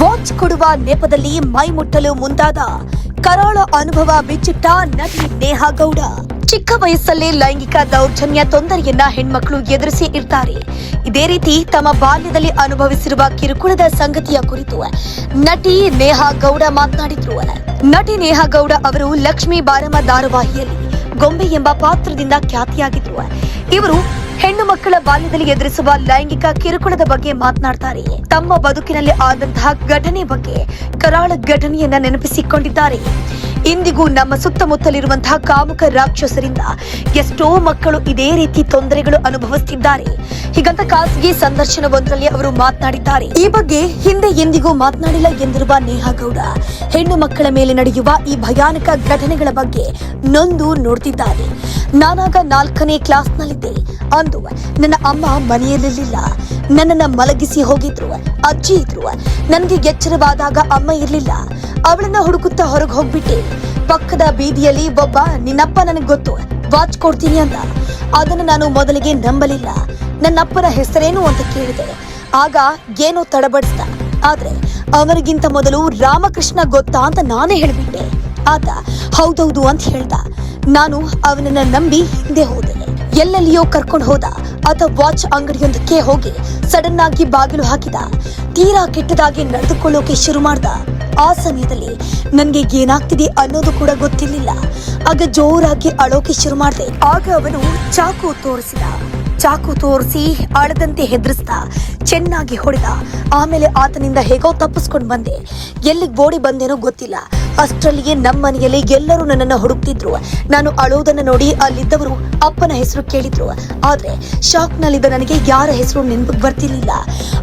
Watch ಕೊಡುವ ನೆಪದಲ್ಲಿ ಮೈ ಮುಟ್ಟಲು ಮುಂದಾದ ಕರಾಳ ಅನುಭವ ಬಿಚ್ಚಿಟ್ಟ ನಟಿ ನೇಹಾ ಗೌಡ. ಚಿಕ್ಕ ವಯಸ್ಸಲ್ಲೇ ಲೈಂಗಿಕ ದೌರ್ಜನ್ಯ ತೊಂದರೆಯನ್ನ ಹೆಣ್ಮಕ್ಳು ಎದುರಿಸಿ ಇರ್ತಾರೆ. ಇದೇ ರೀತಿ ತಮ್ಮ ಬಾಲ್ಯದಲ್ಲಿ ಅನುಭವಿಸಿರುವ ಕಿರುಕುಳದ ಸಂಗತಿಯ ಕುರಿತು ನಟಿ ನೇಹಾ ಗೌಡ ಮಾತನಾಡಿದ್ರು. ನಟಿ ನೇಹಾ ಗೌಡ ಅವರು ಲಕ್ಷ್ಮೀ ಬಾರಮ್ಮ ಧಾರಾವಾಹಿಯಲ್ಲಿ ಗೊಂಬೆ ಎಂಬ ಪಾತ್ರದಿಂದ ಖ್ಯಾತಿಯಾಗಿದ್ರು. ಇವರು ಹೆಣ್ಣು ಮಕ್ಕಳ ಬಾಲ್ಯದಲ್ಲಿ ಎದುರಿಸುವ ಲೈಂಗಿಕ ಕಿರುಕುಳದ ಬಗ್ಗೆ ಮಾತನಾಡ್ತಾರೆ. ತಮ್ಮ ಬದುಕಿನಲ್ಲಿ ಆದಂತಹ ಘಟನೆ ಬಗ್ಗೆ ಕರಾಳ ಘಟನೆಯನ್ನ ನೆನಪಿಸಿಕೊಂಡಿದ್ದಾರೆ. ಇಂದಿಗೂ ನಮ್ಮ ಸುತ್ತಮುತ್ತಲಿರುವಂತಹ ಕಾಮುಕ ರಾಕ್ಷಸರಿಂದ ಎಷ್ಟೋ ಮಕ್ಕಳು ಇದೇ ರೀತಿ ತೊಂದರೆಗಳು ಅನುಭವಿಸುತ್ತಿದ್ದಾರೆ ಹೀಗಂತ ಖಾಸಗಿ ಸಂದರ್ಶನವೊಂದರಲ್ಲಿ ಅವರು ಮಾತನಾಡಿದ್ದಾರೆ. ಈ ಬಗ್ಗೆ ಹಿಂದೆ ಎಂದಿಗೂ ಮಾತನಾಡಿಲ್ಲ ಎಂದಿರುವ ನೇಹಾ ಗೌಡ ಹೆಣ್ಣು ಮಕ್ಕಳ ಮೇಲೆ ನಡೆಯುವ ಈ ಭಯಾನಕ ಘಟನೆಗಳ ಬಗ್ಗೆ ನೊಂದು ನೋಡ್ತಿದ್ದಾರೆ. ನಾನಾಗ ನಾಲ್ಕನೇ ಕ್ಲಾಸ್ನಲ್ಲಿದ್ದೆ. ಅಂದು ನನ್ನ ಅಮ್ಮ ಮನೆಯಲ್ಲಿರಲಿಲ್ಲ. ನನ್ನನ್ನು ಮಲಗಿಸಿ ಹೋಗಿದ್ರು, ಅಜ್ಜಿ ಇದ್ರು. ನನಗೆ ಎಚ್ಚರವಾದಾಗ ಅಮ್ಮ ಇರ್ಲಿಲ್ಲ. ಅವಳನ್ನ ಹುಡುಕುತ್ತಾ ಹೊರಗೆ ಹೋಗ್ಬಿಟ್ಟೆ. ಪಕ್ಕದ ಬೀದಿಯಲ್ಲಿ ಒಬ್ಬ, ನಿನ್ನಪ್ಪ ನನಗೆ ಗೊತ್ತು, ವಾಚ್ ಕೊಡ್ತೀನಿ ಅಂತ ಅದನ್ನು ನಾನು ಮೊದಲಿಗೆ ನಂಬಲಿಲ್ಲ. ನನ್ನಪ್ಪನ ಹೆಸರೇನು ಅಂತ ಕೇಳಿದೆ. ಆಗ ಏನೋ ತಡಬಡಿಸ್ದ. ಆದ್ರೆ ಅವರಿಗಿಂತ ಮೊದಲು ರಾಮಕೃಷ್ಣ ಗೊತ್ತಾ ಅಂತ ನಾನೇ ಹೇಳ್ಬಿಟ್ಟೆ. ಆತ, ಹೌದೌದು ಅಂತ ಹೇಳ್ದ. ನಾನು ಅವನನ್ನ ನಂಬಿ ಹಿಂದೆ ಹೋದೆ. ಎಲ್ಲೆಲ್ಲಿಯೋ ಕರ್ಕೊಂಡು ಹೋದ. ಆತ ವಾಚ್ ಅಂಗಡಿಯೊಂದಕ್ಕೆ ಹೋಗಿ ಸಡನ್ ಆಗಿ ಬಾಗಿಲು ಹಾಕಿದ. ತೀರಾ ಕೆಟ್ಟದಾಗಿ ನಡೆದುಕೊಳ್ಳೋಕೆ ಶುರು ಮಾಡ್ದ. ಆ ಸಮಯದಲ್ಲಿ ನನಗೆ ಏನಾಗ್ತಿದೆ ಅನ್ನೋದು ಕೂಡ ಗೊತ್ತಿರಲಿಲ್ಲ. ಆಗ ಜೋರಾಗಿ ಅಳೋಕೆ ಶುರು ಮಾಡಿದೆ. ಆಗ ಅವನು ಚಾಕು ತೋರಿಸಿದ. ಚಾಕು ತೋರಿಸಿ ಅಳದಂತೆ ಹೆದರಿಸ್ದ. ಚೆನ್ನಾಗಿ ಹೊಡೆದ. ಆಮೇಲೆ ಆತನಿಂದ ಹೇಗೋ ತಪ್ಪಿಸ್ಕೊಂಡು ಬಂದೆ. ಎಲ್ಲಿಗೆ ಓಡಿ ಬಂದೇನೋ ಗೊತ್ತಿಲ್ಲ. ಅಷ್ಟರಲ್ಲಿಯೇ ನಮ್ಮ ಮನೆಯಲ್ಲಿ ಎಲ್ಲರೂ ನನ್ನನ್ನು ಹುಡುಕ್ತಿದ್ರು. ನಾನು ಅಳೋದನ್ನ ನೋಡಿ ಅಲ್ಲಿದ್ದವರು ಅಪ್ಪನ ಹೆಸರು ಕೇಳಿದ್ರು. ಆದ್ರೆ ಶಾಕ್ ನಲ್ಲಿದ್ದ ನನಗೆ ಯಾರ ಹೆಸರು ನೆನಪಿಗೆ ಬರ್ತಿರ್ಲಿಲ್ಲ.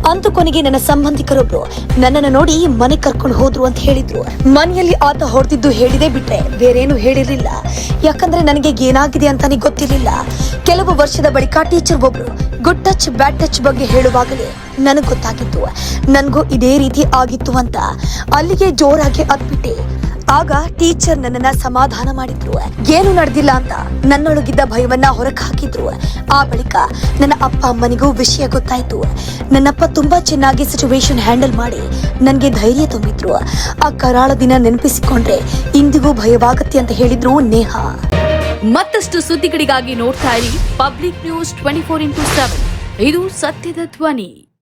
ಅಂತ ಕೊನೆಗೆ ನನ್ನ ಸಂಬಂಧಿಕರೊಬ್ರು ನನ್ನನ್ನು ನೋಡಿ ಮನೆ ಕರ್ಕೊಂಡು ಹೋದ್ರು ಅಂತ ಹೇಳಿದ್ರು. ಮನೆಯಲ್ಲಿ ಆತ ಹೊಡೆದಿದ್ದು ಹೇಳಿದೆ ಬಿಟ್ರೆ ಬೇರೇನು ಹೇಳಿರ್ಲಿಲ್ಲ. ಯಾಕಂದ್ರೆ ನನಗೆ ಏನಾಗಿದೆ ಅಂತಾನೆ ಗೊತ್ತಿರಲಿಲ್ಲ. ಕೆಲವು ವರ್ಷದ ಬಳಿಕ ಟೀಚರ್ ಒಬ್ರು ಗುಡ್ ಟಚ್ ಬ್ಯಾಡ್ ಟಚ್ ಬಗ್ಗೆ ಹೇಳುವಾಗಲೇ ನನಗೆ ಗೊತ್ತಾಗಿತ್ತು. ನನಗೂ ಇದೇ ರೀತಿ ಆಗಿತ್ತು ಅಂತ. ಅಲ್ಲಿಗೆ ಜೋರಾಗಿ ಅದ್ಬಿಟ್ಟೆ. ಆಗ ಟೀಚರ್ ನನ್ನನ್ನ ಸಮಾಧಾನ ಮಾಡಿದ್ರು. ಏನು ನಡೆದಿಲ್ಲ ಅಂತ ನನ್ನೊಳಗಿದ್ದ ಭಯವನ್ನ ಹೊರಗೆ ಹಾಕಿದ್ರು ಆ ಬಳಿಕ ನನ್ನ ಅಪ್ಪ ಅಮ್ಮನಿಗೂ ವಿಷಯ ಗೊತ್ತಾಯ್ತು. ನನ್ನಪ್ಪ ತುಂಬಾ ಚೆನ್ನಾಗಿ ಸಿಚುವೇಶನ್ ಹ್ಯಾಂಡಲ್ ಮಾಡಿ ನನಗೆ ಧೈರ್ಯ ತುಂಬಿದ್ರು. ಆ ಕರಾಳ ದಿನ ನೆನಪಿಸಿಕೊಂಡ್ರೆ ಇಂದಿಗೂ ಭಯವಾಗತ್ತೆ ಅಂತ ಹೇಳಿದ್ರು ನೇಹಾ. ಮತ್ತಷ್ಟು ಸುದ್ದಿಗಳಿಗಾಗಿ ನೋಡ್ತಾ ಇರಿ public news twenty four into seven ಇದು ಸತ್ಯದ ಧ್ವನಿ.